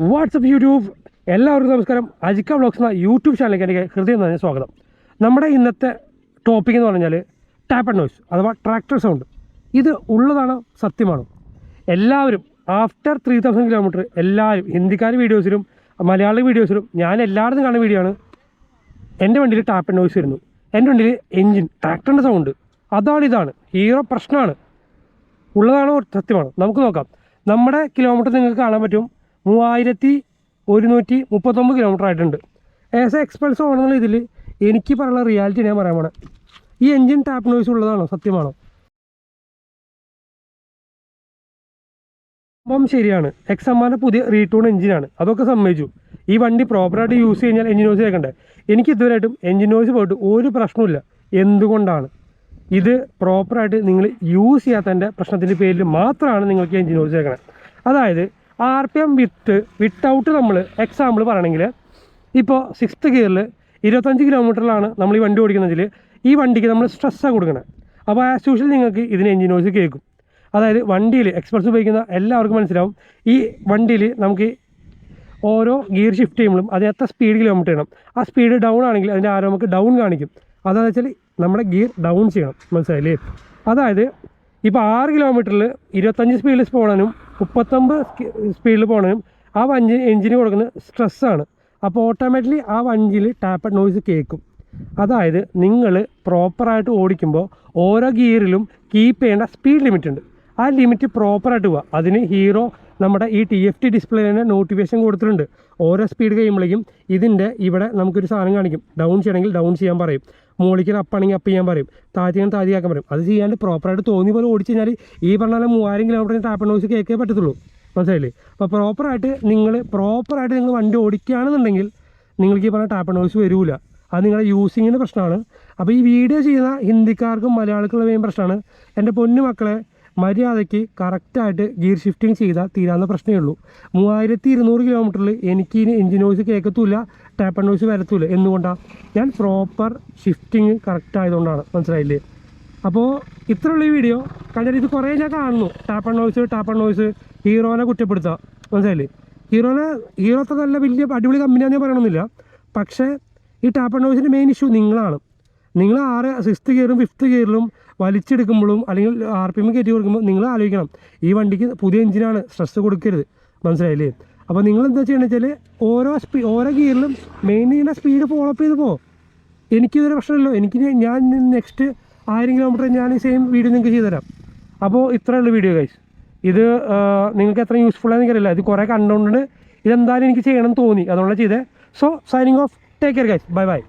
WhatsApp YouTube എല്ലാവർക്കും നമസ്കാരം. അജിക്ക vlogs എന്ന യൂട്യൂബ് ചാനലിലേക്ക് എനിക്ക് ഹൃദയം നിറഞ്ഞ സ്വാഗതം. നമ്മുടെ ഇന്നത്തെ ടോപ്പിക് എന്ന് പറഞ്ഞാൽ ടാപ്പ് ആൻഡ് നോയ്സ് അഥവാ ട്രാക്ടർ സൗണ്ട് ഇത് ഉള്ളതാണ് സത്യമാണ്. എല്ലാവരും ആഫ്റ്റർ ത്രീ തൗസൻഡ് കിലോമീറ്റർ എല്ലാവരും ഹിന്ദിക്കാർ വീഡിയോസിലും മലയാളി വീഡിയോസിലും ഞാൻ എല്ലായിടത്തും കാണുന്ന വീഡിയോ ആണ് എന്റെ വണ്ടിയിൽ ടാപ്പ് ആൻഡ് നോയ്സ് വരുന്നു. എന്റെ വണ്ടിയിൽ എൻജിൻ ട്രാക്ടറിന്റെ സൗണ്ട് അതാണ് ഇതാണ്. ഹീറോ പ്രശ്നമാണ്. ഉള്ളതാണോ സത്യമാണ്? നമുക്ക് നോക്കാം. നമ്മുടെ കിലോമീറ്റർ നിങ്ങൾക്ക് കാണാൻ പറ്റും. മൂവായിരത്തി ഒരുന്നൂറ്റി മുപ്പത്തൊമ്പത് കിലോമീറ്റർ ആയിട്ടുണ്ട്. ആസ് എ എക്സ്പെൻസ് ഓണെന്നുള്ള ഇതിൽ എനിക്ക് പറയാനുള്ള റിയാലിറ്റി ഞാൻ പറയാൻ പോണേ. ഈ എൻജിൻ ടാപ്പ് നോയ്സ് ഉള്ളതാണോ? സത്യമാണോ? അപ്പം ശരിയാണ്. എക്സ് എമ്മാന്റെ പുതിയ റീടൂൺ എഞ്ചിനാണ് അതൊക്കെ സമ്മതിച്ചു. ഈ വണ്ടി പ്രോപ്പറായിട്ട് യൂസ് കഴിഞ്ഞാൽ എഞ്ചിൻ നോയ്സ് കേൾക്കണ്ടേ? എനിക്ക് ഇതുവരെയായിട്ടും എഞ്ചിൻ നോയ്സ് പോയിട്ട് ഒരു പ്രശ്നമില്ല എന്തുകൊണ്ടാണ്? ഇത് പ്രോപ്പറായിട്ട് നിങ്ങൾ യൂസ് ചെയ്യാത്തതിന്റെ പ്രശ്നത്തിന്റെ പേരിൽ മാത്രമാണ് നിങ്ങൾക്ക് എഞ്ചിൻ നോയ്സ് കേൾക്കണത് അതായത് R P M with without നമ്മൾ എക്സാമ്പിൾ പറയണമെങ്കിൽ ഇപ്പോൾ സിക്സ്ത് ഗിയറിൽ ഇരുപത്തഞ്ച് കിലോമീറ്ററിലാണ് നമ്മൾ ഈ വണ്ടി ഓടിക്കുന്നതിൽ ഈ വണ്ടിക്ക് നമ്മൾ സ്ട്രെസ്സാണ് കൊടുക്കണം. അപ്പോൾ ആസ് യൂഷ്വൽ നിങ്ങൾക്ക് ഇതിന് എഞ്ചിൻ നോയ്സ് കേൾക്കും. അതായത് വണ്ടിയിൽ എക്സ്പ്രസ് ഉപയോഗിക്കുന്ന എല്ലാവർക്കും മനസ്സിലാവും ഈ വണ്ടിയിൽ നമുക്ക് ഓരോ ഗിയർ ഷിഫ്റ്റ് ചെയ്യുമ്പോഴും അതിന് എത്ര സ്പീഡ് കിലോമീറ്റർ ചെയ്യണം. ആ സ്പീഡ് ഡൗൺ ആണെങ്കിൽ അതിന്റെ ആരോ നമുക്ക് ഡൗൺ കാണിക്കും. അതാണെന്ന് വെച്ചാൽ നമ്മുടെ ഗിയർ ഡൗൺ ചെയ്യണം. മനസ്സിലായില്ലേ? അതായത് ഇപ്പോൾ ആറ് കിലോമീറ്ററിൽ ഇരുപത്തഞ്ച് സ്പീഡിൽ പോകണനും മുപ്പത്തൊമ്പത് സ്പീഡിൽ പോകണനും ആ വഞ്ചി എഞ്ചിന് കൊടുക്കുന്ന സ്ട്രെസ്സാണ് അപ്പോൾ ഓട്ടോമാറ്റിക്കലി ആ വഞ്ചിയിൽ ടാപ്പ് നോയ്സ് കേൾക്കും. അതായത് നിങ്ങൾ പ്രോപ്പറായിട്ട് ഓടിക്കുമ്പോൾ ഓരോ ഗിയറിലും കീപ്പ് ചെയ്യേണ്ട സ്പീഡ് ലിമിറ്റ് ഉണ്ട്. ആ ലിമിറ്റ് പ്രോപ്പറായിട്ട് പോവുക അതിന് ഹീറോ നമ്മുടെ ഈ ടി എഫ് ടി ഡിസ്പ്ലേനെ നോട്ടിഫിക്കേഷൻ കൊടുത്തിട്ടുണ്ട്. ഓരോ സ്പീഡ് കഴിയുമ്പോഴേക്കും ഇതിന്റെ ഇവിടെ നമുക്കൊരു സാധനം കാണിക്കും. ഡൗൺ ചെയ്യണമെങ്കിൽ ഡൗൺ ചെയ്യാൻ പറയും. മുകളിലേക്ക് അപ്പാണെങ്കിൽ അപ്പ് ചെയ്യാൻ പറയും. താഴ്ത്തിയാൽ താഴ്ത്തിയാക്കാൻ പറയും. അത് ചെയ്യാണ്ട് പ്രോപ്പറായിട്ട് തോന്നി പോലെ ഓടിച്ചു കഴിഞ്ഞാൽ ഈ പറഞ്ഞ മൂവായിരം കിലോമീറ്റർ ടാപ്പ് നോയ്സ് കേൾക്കേ പറ്റത്തുള്ളൂ. മനസ്സിലായില്ലേ? അപ്പോൾ പ്രോപ്പറായിട്ട് നിങ്ങൾ പ്രോപ്പറായിട്ട് നിങ്ങൾ വണ്ടി ഓടിക്കുകയാണെന്നുണ്ടെങ്കിൽ നിങ്ങൾക്ക് ഈ പറഞ്ഞ ടാപ്പ് നോയ്സ് വരില്ല അത് നിങ്ങളുടെ യൂസിങ്ങിന്റെ പ്രശ്നമാണ്. അപ്പോൾ ഈ വീഡിയോ ചെയ്യുന്ന ഹിന്ദിക്കാർക്കും മലയാളികൾക്കുള്ള മെയിൻ പ്രശ്നമാണ്. എന്റെ പൊന്നു മക്കളെ മര്യാദയ്ക്ക് കറക്റ്റായിട്ട് ഗിയർ ഷിഫ്റ്റിംഗ് ചെയ്താൽ തീരാവുന്ന പ്രശ്നമേ ഉള്ളൂ. മൂവായിരത്തി ഇരുന്നൂറ് കിലോമീറ്ററിൽ എനിക്ക് ഇനി എഞ്ചിൻ നോയ്സ് ടാപ്പ് നോയ്സ് വരത്തില്ല. എന്തുകൊണ്ടാണ് ഞാൻ പ്രോപ്പർ ഷിഫ്റ്റിംഗ് കറക്റ്റ് ആയതുകൊണ്ടാണ്. മനസ്സിലായില്ലേ? അപ്പോൾ ഇത്രയുള്ള ഈ വീഡിയോ കണ്ടിട്ട് ഇത് കുറേ ഞാൻ കാണുന്നു. ടാപ്പ് നോയ്സ് ടാപ്പ് നോയ്സ് ഹീറോനെ കുറ്റപ്പെടുത്തുക മനസ്സിലായില്ലേ? ഹീറോനെ ഹീറോ അത്ര നല്ല വലിയ അടിപൊളി കമ്പനിയാണെന്ന് ഞാൻ പറയണമെന്നില്ല പക്ഷേ ഈ ടാപ്പ് നോയ്സിന്റെ മെയിൻ ഇഷ്യൂ നിങ്ങളാണ്. നിങ്ങൾ ആറ് സിക്സ്ത് ഗിയറും ഫിഫ്ത്ത് ഗിയറിലും വലിച്ചെടുക്കുമ്പോഴും അല്ലെങ്കിൽ ആർ പി എം കയറ്റി കൊടുക്കുമ്പോൾ നിങ്ങൾ ആലോചിക്കണം. ഈ വണ്ടിക്ക് പുതിയ എഞ്ചിനാണ് സ്ട്രെസ് കൊടുക്കരുത്. മനസ്സിലായില്ലേ? അപ്പോൾ നിങ്ങൾ എന്താ ചെയ്യണമെന്ന് വെച്ചാൽ ഓരോ സ്പീ ഓരോ ഗിയറിലും മെയിൻ ചെയ്യുന്ന സ്പീഡ് ഫോളോ അപ്പ് ചെയ്ത് പോ. എനിക്കിതൊരു പ്രശ്നമല്ലോ എനിക്ക് ഞാൻ നെക്സ്റ്റ് ആയിരം കിലോമീറ്റർ ഞാൻ ഈ സെയിം വീഡിയോ നിങ്ങൾക്ക് ചെയ്തുതരാം അപ്പോൾ ഇത്രയുള്ള വീഡിയോ ഗൈസ് ഇത് നിങ്ങൾക്ക് എത്ര യൂസ്ഫുൾ ആണെന്ന് എനിക്കറിയില്ല. ഇത് കുറേ കണ്ടുകൊണ്ട് ഇതെന്തായാലും എനിക്ക് ചെയ്യണം തോന്നി. അതുകൊണ്ടാണ് ചെയ്തത് so signing off take care guys bye bye